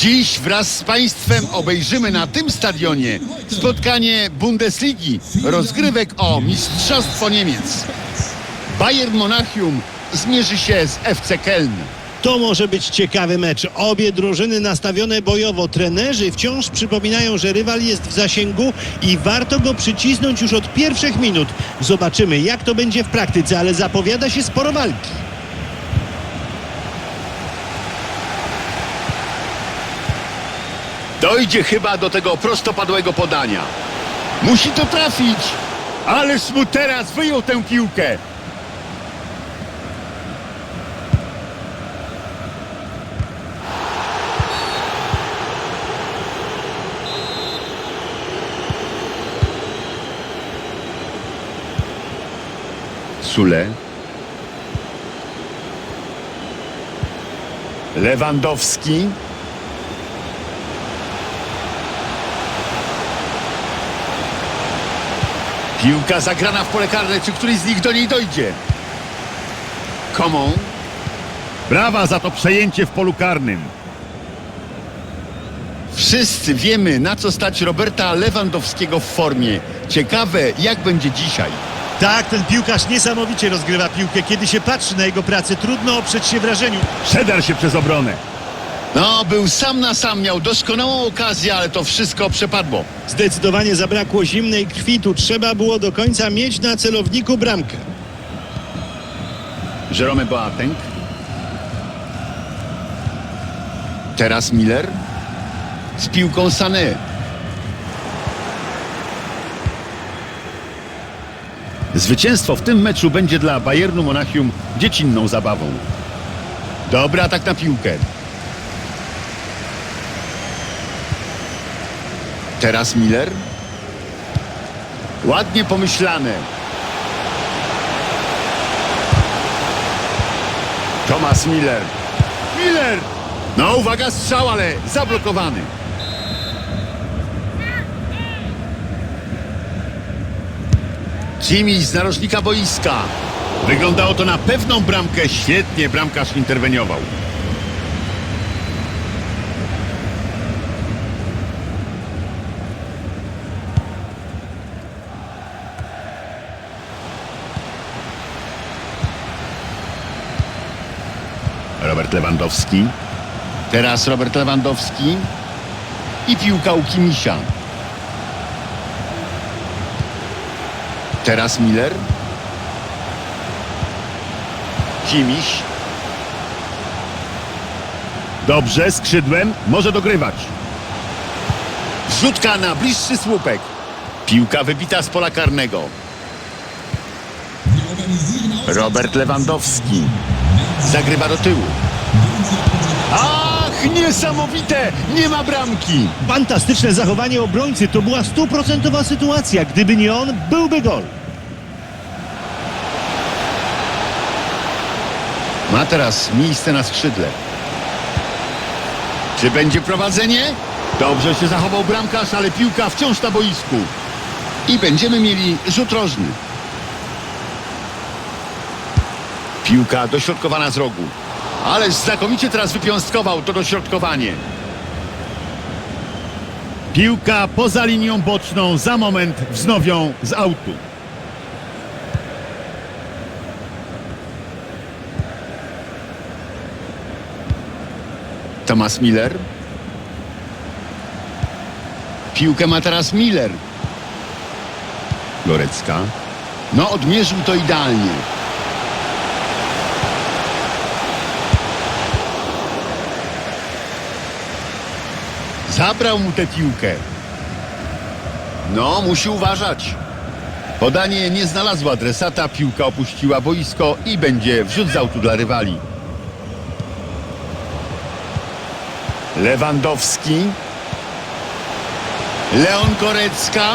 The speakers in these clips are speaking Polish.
Dziś wraz z Państwem obejrzymy na tym stadionie spotkanie Bundesligi, rozgrywek o Mistrzostwo Niemiec. Bayern Monachium zmierzy się z FC Keln. To może być ciekawy mecz. Obie drużyny nastawione bojowo. Trenerzy wciąż przypominają, że rywal jest w zasięgu i warto go przycisnąć już od pierwszych minut. Zobaczymy, jak to będzie w praktyce, ale zapowiada się sporo walki. Dojdzie chyba do tego prostopadłego podania. Musi to trafić. Ależ mu teraz wyjął tę piłkę. Sule. Lewandowski. Piłka zagrana w pole karne. Czy któryś z nich do niej dojdzie? Komą. Brawa za to przejęcie w polu karnym. Wszyscy wiemy, na co stać Roberta Lewandowskiego w formie. Ciekawe, jak będzie dzisiaj. Tak, ten piłkarz niesamowicie rozgrywa piłkę. Kiedy się patrzy na jego pracę, trudno oprzeć się wrażeniu. Przedarł się przez obronę. No, był sam na sam, miał doskonałą okazję, ale to wszystko przepadło. Zdecydowanie zabrakło zimnej krwi. Tu trzeba było do końca mieć na celowniku bramkę. Jerome Boateng. Teraz Miller. Z piłką Sané. Zwycięstwo w tym meczu będzie dla Bayernu Monachium dziecinną zabawą. Dobry atak na piłkę. Teraz Miller. Ładnie pomyślane. Thomas Miller. Miller! No uwaga, strzał, ale zablokowany. Jimmy z narożnika boiska. Wyglądało to na pewną bramkę. Świetnie bramkarz interweniował. Robert Lewandowski. Teraz Robert Lewandowski. I piłka u Kimisia. Teraz Miller. Kimiś. Dobrze, skrzydłem, może dogrywać. Wrzutka na bliższy słupek. Piłka wybita z pola karnego. Robert Lewandowski. Zagrywa do tyłu. Ach, niesamowite! Nie ma bramki. Fantastyczne zachowanie obrońcy. To była stuprocentowa sytuacja. Gdyby nie on, byłby gol. Ma teraz miejsce na skrzydle. Czy będzie prowadzenie? Dobrze się zachował bramkarz, ale piłka wciąż na boisku. I będziemy mieli rzut rożny. Piłka dośrodkowana z rogu. Ależ znakomicie teraz wypiąstkował to dośrodkowanie. Piłka poza linią boczną, za moment wznowią z autu. Thomas Miller. Piłkę ma teraz Miller. Gorecka. No, odmierzył to idealnie. Zabrał mu tę piłkę. No, musi uważać. Podanie nie znalazło adresata, piłka opuściła boisko i będzie wrzut z autu dla rywali. Lewandowski. Leon Korecka.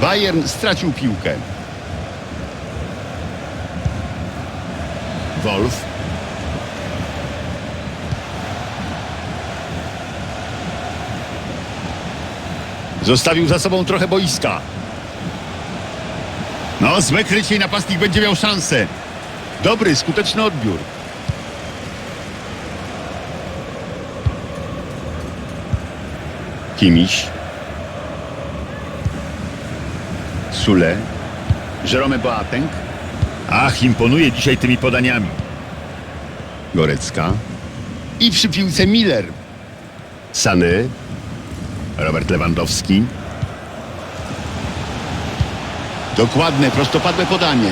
Bayern stracił piłkę. Wolf. Zostawił za sobą trochę boiska. No, złe krycie i napastnik będzie miał szansę. Dobry, skuteczny odbiór. Kimiś. Sule. Jerome Boateng. Ach, imponuje dzisiaj tymi podaniami. Gorecka. I przy piłce Miller. Sany. Robert Lewandowski. Dokładne, prostopadłe podanie.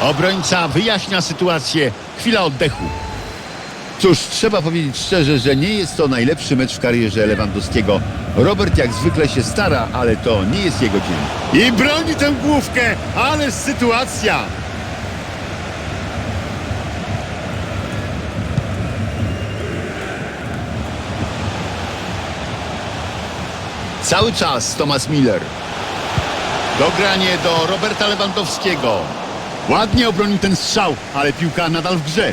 Obrońca wyjaśnia sytuację. Chwila oddechu. Cóż, trzeba powiedzieć szczerze, że nie jest to najlepszy mecz w karierze Lewandowskiego. Robert jak zwykle się stara, ale to nie jest jego dzień. I broni tę główkę, ale sytuacja. Cały czas Thomas Miller. Dogranie do Roberta Lewandowskiego. Ładnie obronił ten strzał, ale piłka nadal w grze.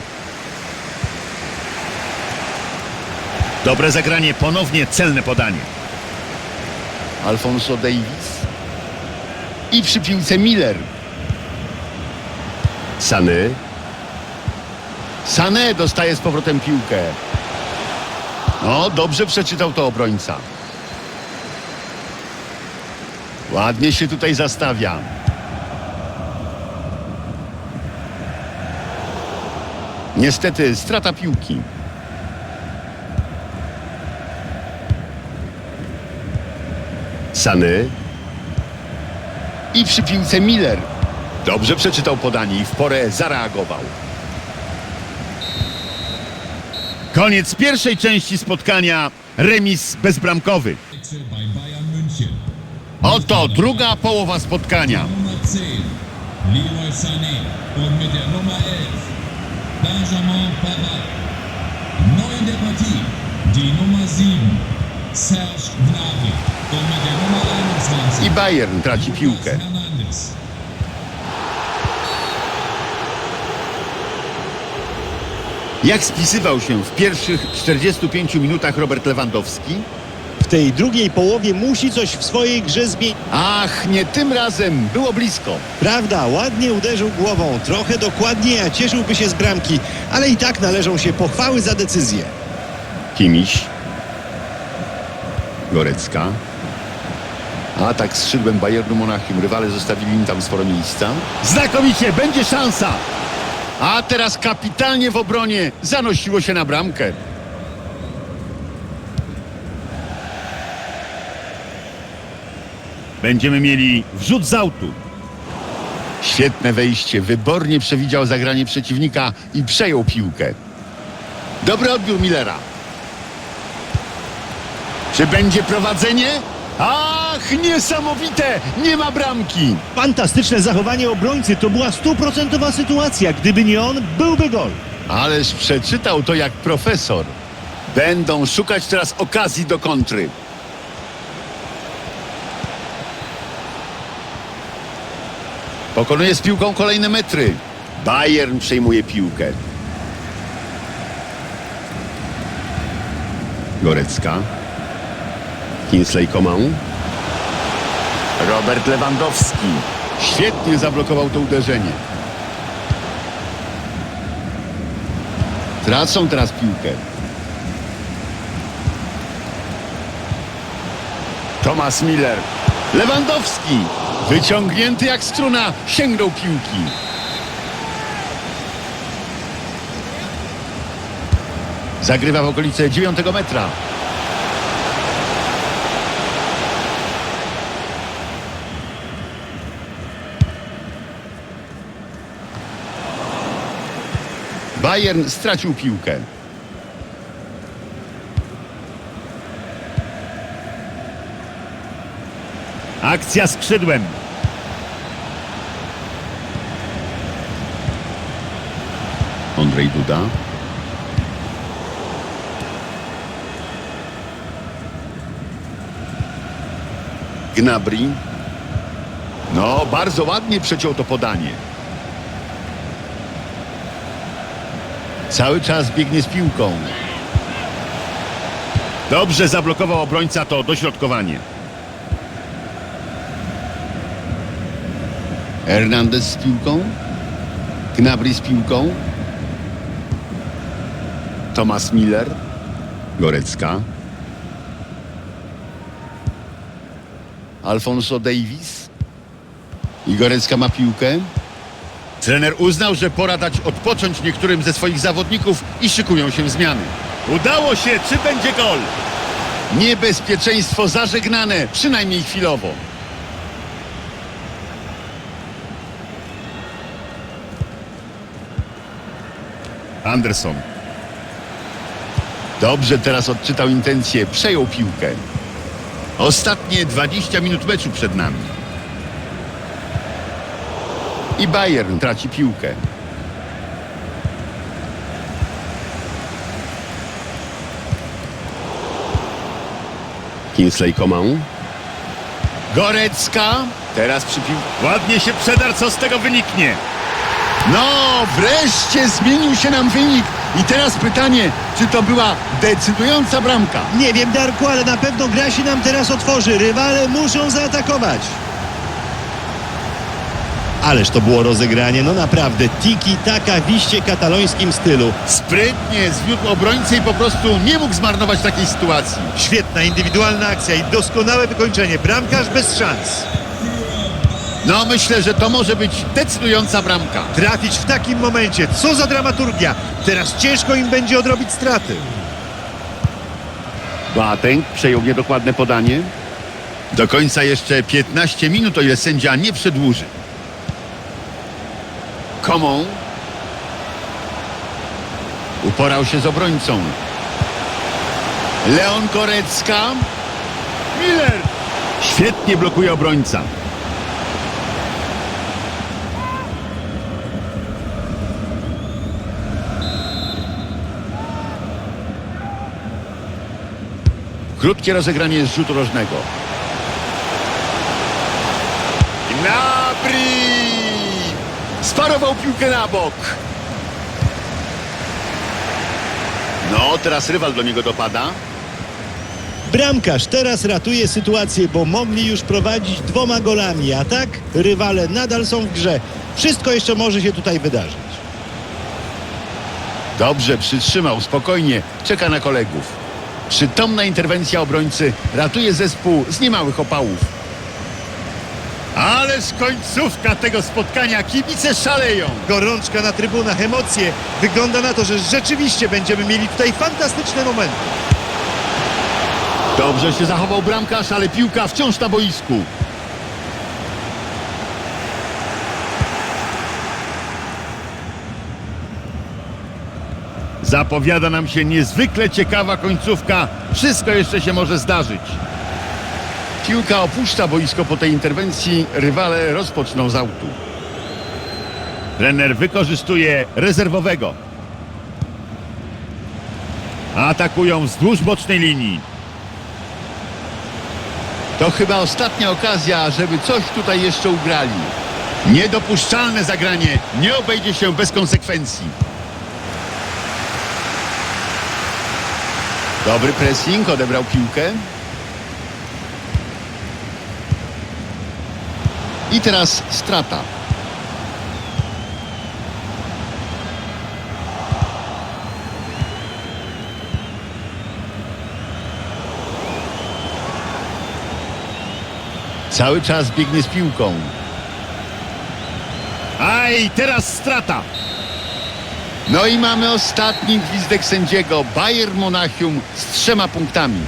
Dobre zagranie, ponownie celne podanie. Alfonso Davis. I przy piłce Miller. Sany. Sané dostaje z powrotem piłkę. No, dobrze przeczytał to obrońca. Ładnie się tutaj zastawia. Niestety strata piłki. Sany. I przy piłce Miller. Dobrze przeczytał podanie i w porę zareagował. Koniec pierwszej części spotkania. Remis bezbramkowy. Oto druga połowa spotkania. Nummer 10, Leroy Sané. Und mit der Nummer 11, Benjamin Pavard. Neu in der Partie, die Nummer 7, Serge Gnabry. Und mit der Nummer 21, I Bayern traci piłkę. Jak spisywał się w pierwszych 45 minutach Robert Lewandowski? W tej drugiej połowie musi coś w swojej grze zmienić. Ach, nie tym razem. Było blisko. Prawda, ładnie uderzył głową, trochę dokładniej, a cieszyłby się z bramki, ale i tak należą się pochwały za decyzję. Kimiś. Gorecka. Atak skrzydłem Bayernu Monachium. Rywale zostawili im tam sporo miejsca. Znakomicie, będzie szansa. A teraz kapitalnie w obronie. Zanosiło się na bramkę. Będziemy mieli wrzut z autu. Świetne wejście. Wybornie przewidział zagranie przeciwnika i przejął piłkę. Dobry odbiór Millera. Czy będzie prowadzenie? Ach, niesamowite! Nie ma bramki. Fantastyczne zachowanie obrońcy, to była stuprocentowa sytuacja. Gdyby nie on, byłby gol. Ależ przeczytał to jak profesor. Będą szukać teraz okazji do kontry. Pokonuje z piłką kolejne metry. Bayern przejmuje piłkę. Gorecka. Kingsley Coman. Robert Lewandowski. Świetnie zablokował to uderzenie. Tracą teraz piłkę. Thomas Miller. Lewandowski. Wyciągnięty jak struna. Sięgnął piłki. Zagrywa w okolice dziewiątego metra. Bayern stracił piłkę. Akcja skrzydłem. Andrzej Duda. Gnabry. No, bardzo ładnie przeciął to podanie. Cały czas biegnie z piłką. Dobrze zablokował obrońca to dośrodkowanie. Hernandez z piłką. Gnabry z piłką. Thomas Miller. Gorecka. Alfonso Davis. I Gorecka ma piłkę. Trener uznał, że pora dać odpocząć niektórym ze swoich zawodników i szykują się zmiany. Udało się, czy będzie gol? Niebezpieczeństwo zażegnane, przynajmniej chwilowo. Anderson. Dobrze teraz odczytał intencje, przejął piłkę. Ostatnie 20 minut meczu przed nami. I Bayern traci piłkę. Kingsley Coman. Gorecka. Teraz przy piłce. Ładnie się przedarł, co z tego wyniknie? No, wreszcie zmienił się nam wynik. I teraz pytanie, czy to była decydująca bramka? Nie wiem, Darku, ale na pewno gra się nam teraz otworzy. Rywale muszą zaatakować. Ależ to było rozegranie, no naprawdę. Tiki taka w iście katalońskim stylu. Sprytnie zwiódł obrońcę i po prostu nie mógł zmarnować takiej sytuacji. Świetna indywidualna akcja i doskonałe wykończenie. Bramkarz bez szans. No, myślę, że to może być decydująca bramka. Trafić w takim momencie. Co za dramaturgia. Teraz ciężko im będzie odrobić straty. Boateng przejął niedokładne podanie. Do końca jeszcze 15 minut, o ile sędzia nie przedłuży. Komą. Uporał się z obrońcą. Leon Korecka. Miller. Świetnie blokuje obrońca. Krótkie rozegranie z rzutu rożnego. Gnabry! Sparował piłkę na bok. No, teraz rywal do niego dopada. Bramkarz teraz ratuje sytuację, bo mogli już prowadzić dwoma golami, a tak rywale nadal są w grze. Wszystko jeszcze może się tutaj wydarzyć. Dobrze, przytrzymał, spokojnie, czeka na kolegów. Przytomna interwencja obrońcy ratuje zespół z niemałych opałów. Ależ końcówka tego spotkania, kibice szaleją. Gorączka na trybunach, emocje. Wygląda na to, że rzeczywiście będziemy mieli tutaj fantastyczne momenty. Dobrze się zachował bramkarz, ale piłka wciąż na boisku. Zapowiada nam się niezwykle ciekawa końcówka. Wszystko jeszcze się może zdarzyć. Piłka opuszcza boisko po tej interwencji. Rywale rozpoczną z autu. Trener wykorzystuje rezerwowego. Atakują wzdłuż bocznej linii. To chyba ostatnia okazja, żeby coś tutaj jeszcze ugrali. Niedopuszczalne zagranie. Nie obejdzie się bez konsekwencji. Dobry pressing, odebrał piłkę. I teraz strata. Cały czas biegnie z piłką. Aj, teraz strata. No i mamy ostatni gwizdek sędziego. Bayern Monachium z trzema punktami.